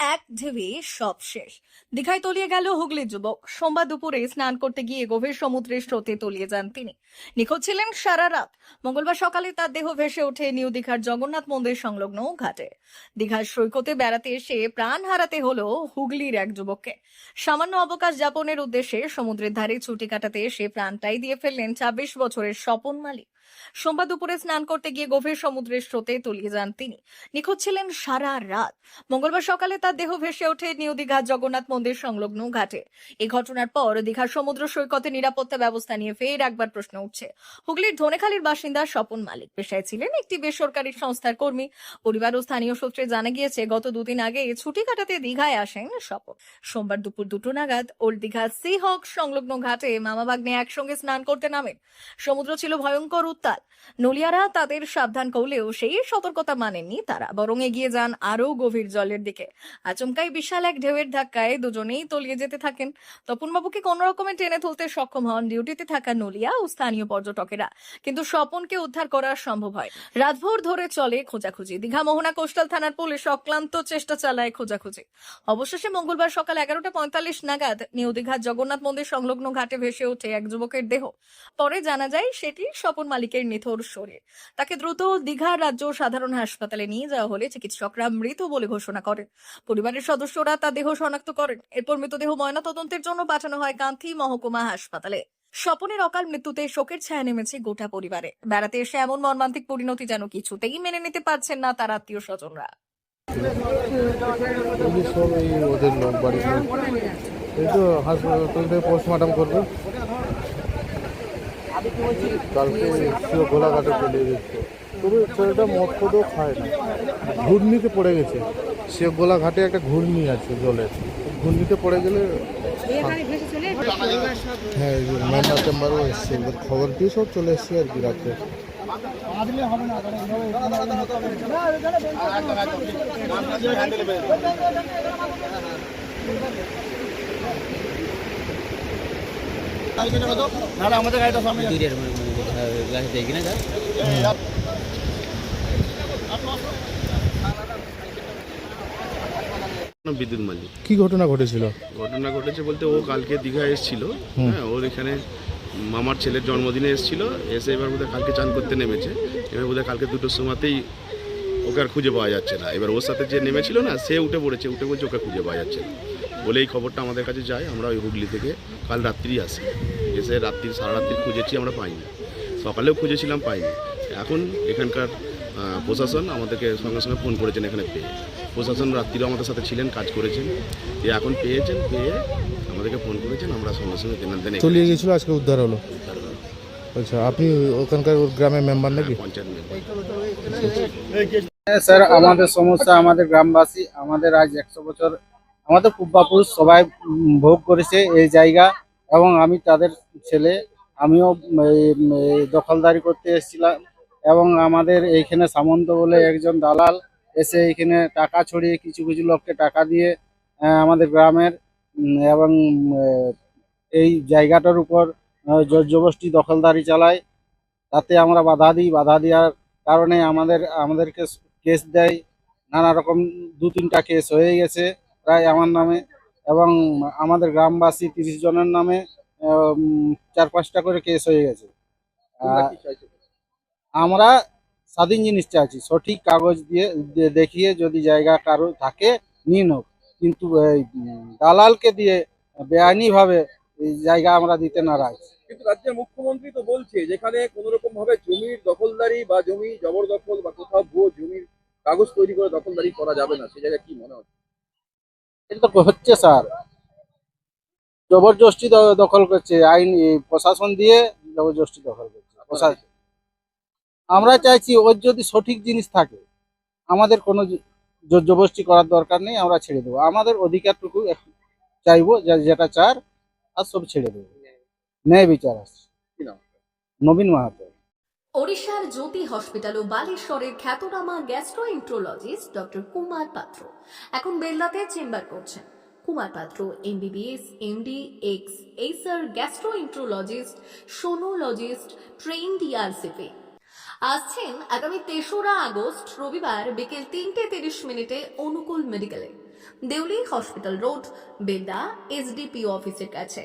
এক ঢেবে সব শেষ। দীঘায় তলিয়ে গেল হুগলির যুবক। সোমবার দুপুরে স্নান করতে গিয়ে গভীর সমুদ্রের স্রোতে তলিয়ে যান তিনি। নিখোঁজ ছিলেন সারা রাত। মঙ্গলবার সকালে তার দেহ ভেসে ওঠে নিউ দীঘার জগন্নাথ মন্দির সংলগ্ন ঘাটে। দীঘার সৈকতে বেড়াতে এসে প্রাণ হারাতে হলো হুগলির এক যুবককে। সামান্য অবকাশ যাপনের উদ্দেশ্যে সমুদ্রের ধারে ছুটি কাটাতে এসে প্রাণটাই দিয়ে ফেললেন ছাব্বিশ বছরের স্বপন মালিক। সোমবার দুপুরে স্নান করতে গিয়ে গভীর সমুদ্রের স্রোতে তলিয়ে যান তিনি। নিখোঁজ ছিলেন সারা রাত। মঙ্গলবার সকালে তার দেহ ভেসে ওঠে নিউ দীঘার জগন্নাথ মন্দির সংলগ্ন ঘাটে। এই ঘটনার পর দীঘার সমুদ্র সৈকতে নিরাপত্তা ব্যবস্থা নিয়ে ফের একবার প্রশ্ন উঠছে। হুগলির ধনেখালির বাসিন্দা স্বপন মালিক পেশায় ছিলেন একটি বেসরকারি সংস্থার কর্মী। পরিবার ও স্থানীয় সূত্রে জানা গিয়েছে, গত দুদিন আগে ছুটি কাটাতে দীঘায় আসেন স্বপন। সোমবার দুপুর দুটো নাগাদ ওল্ড দীঘা সি হক সংলগ্ন ঘাটে মামা ভাগ্নে একসঙ্গে স্নান করতে নামেন। সমুদ্র ছিল ভয়ঙ্কর উত্তাল। নলিয়ারা তাদের সাবধান করলেও সেই সতর্কতা মানেননি তারা, বরং এগিয়ে যান আরও গভীর জলের দিকে। আচমকাই বিশাল এক ঢেউয়ের ধাক্কায় দুজনেই তলিয়ে যেতে থাকেন। তপনবাবুকে কোনো রকমে টেনে তুলতে সক্ষম হন ডিউটিতে থাকা নলিয়া ও স্থানীয় পর্যটকেরা। কিন্তু স্বপনকে উদ্ধার করা সম্ভব হয়। রাতভর ধরে চলে খোঁজাখুঁজি। দীঘা মোহনা কোস্টাল থানার পুলিশ অক্লান্ত চেষ্টা চালায় খোঁজাখুঁজি। অবশেষে মঙ্গলবার সকাল এগারোটা পঁয়তাল্লিশ নাগাদ নিউ দীঘার জগন্নাথ মন্দির সংলগ্ন ঘাটে ভেসে ওঠে এক যুবকের দেহ। পরে জানা যায় সেটি স্বপন মালিকের নিথর শরীর। তাকে দ্রুত দীঘা রাজ্য সাধারণ হাসপাতালে নিয়ে যাওয়া হলে চিকিৎসকরা মৃত বলে ঘোষণা করেন। পরিবারের সদস্যরা তার দেহ শনাক্ত করেন। এরপর মৃতদেহ ময়নাতদন্তের জন্য পাঠানো হয় কান্থি মহকুমা হাসপাতালে। স্বপনের অকাল মৃত্যুতে শোকের ছায়া নেমেছে গোটা পরিবারে। বেড়াতে এসে এমন মর্মান্তিক পরিণতি যেন কিছুতেই মেনে নিতে পারছেন না তার আত্মীয় স্বজনরা এই তো হাসপাতাল থেকে পোস্টমর্টম করবে। কালকে সেও গোলাঘাটে চলে গেছে। তবে ছেলেটা মদ ফদও খায় না। ঘূর্ণিতে পড়ে গেছে। সে গোলাঘাটে একটা ঘূর্ণি আছে জলের ঘূর্ণিতে পড়ে গেলে হ্যাঁ মেম্বার টেম্বারও এসছে। এবার খবর দিয়ে সব চলে এসছে আর কি রাত্রে দূরের না বিদ্যুৎ মালিক কি ঘটনা ঘটেছিল? ঘটনা ঘটেছে বলতে ও কালকে দীঘা এসেছিল হ্যাঁ ওর এখানে মামার ছেলের জন্মদিনে এসেছিল এসে এবার বোধহয় কালকে চান করতে নেমেছে। এবার বোধহয় কালকে দুটোর সময়তেই ওকে আর খুঁজে পাওয়া যাচ্ছে না। এবার ওর সাথে যে নেমেছিল না সে উঠে পড়েছে উঠে বলছে ওকে খুঁজে পাওয়া যাচ্ছে না। বলে এই খবরটা আমাদের কাছে যায়। আমরা ওই হুগলি থেকে কাল রাত্রি আসি। এসে রাত্রি সারা রাত্রি খুঁজেছি আমরা পাইনি। সকালেও খুঁজেছিলাম পাইনি। এখন এখানকার প্রশাসন আমাদেরকে সঙ্গে সঙ্গে ফোন করেছেন এখানে পেয়ে। প্রশাসন রাত্রিও আমাদের সাথে ছিলেন কাজ করেছেন। দিয়ে এখন পেয়েছেন পেয়ে আমাদেরকে ফোন করেছেন আমরা সঙ্গে সঙ্গে দেন দেন তলিয়ে গেছিল আজকে উদ্ধার হলো? আচ্ছা আপনি ওখানকার গ্রামের মেম্বার নাকি? পঞ্চায়েত মেম্বার হ্যাঁ স্যার আমাদের সমস্যা আমাদের গ্রামবাসী আমাদের আজ একশো বছর আমাদের পূর্বাপুরুষ সবাই ভোগ করেছে এই জায়গা এবং আমি তাদের ছেলে আমিও দখলদারি করতে এসেছিলাম এবং আমাদের এইখানে সামন্ত বলে একজন দালাল এসে এইখানে টাকা ছড়িয়ে কিছু কিছু লোককে টাকা দিয়ে আমাদের গ্রামের এবং এই জায়গাটার উপর আহ, জোর জবরদস্তি দখলদারি চালায়। তাতে আমরা বাধা দিই বাধা দেওয়ার কারণে আমাদের আমাদেরকে কেস দেয়। নানা রকম দু তিনটা কেস হয়ে গেছে। প্রায় আমার নামে এবং আমাদের গ্রামবাসী তিরিশ জনের নামে চার পাঁচটা করে কেস হয়ে গেছে। আমরা স্বাধীন জিনিস চাইছি সঠিক কাগজ দিয়ে দেখিয়ে যদি জায়গা কারও থাকে নিন হোক কিন্তু দালালকে দিয়ে বেআইনিভাবে জায়গা আমরা দিতে নারাজ। কিন্তু রাজ্যের মুখ্যমন্ত্রী তো বলছে যেখানে কোন রকম ভাবে জমির দখলদারি বা জমি জবরদখল বা কোথাও ভুয়ো জমির কাগজ তৈরি করে দখলদারি করা যাবে না সে জায়গায় কি মনে হচ্ছে? এটা তো হচ্ছে স্যার। জবরদস্তি দখল করছে আইন প্রশাসন দিয়ে জবরদস্তি দখল করছে প্রশাসন। আমরা চাইছি ওর যদি সঠিক জিনিস থাকে আমাদের কোনো জবরদস্তি করার দরকার নেই আমরা ছেড়ে দেবো। আমাদের অধিকারটুকু চাইব যে- যেটা চার আর সব ছেড়ে দেবো। ন্যায় বিচার আসছে নবীন মাহাতো। ওড়িশার জ্যোতি হসপিটাল ও বালেশ্বরের খ্যাতনামা গ্যাস্ট্রোএন্ট্রোলজিস্ট ডক্টর কুমার পাত্র। এখন বেল্লাতে চেম্বার করছেন। Kumar Patra, MBBS, MD, ex এইসার gastroenterologist, sonologist train DRCP আসছেন আগামী তেসরা আগস্ট, রবিবার বিকেল তিনটে তিরিশ মিনিটে অনুকূল মেডিকেলে। Deuli hospital road Belda SDPO অফিসের কাছে।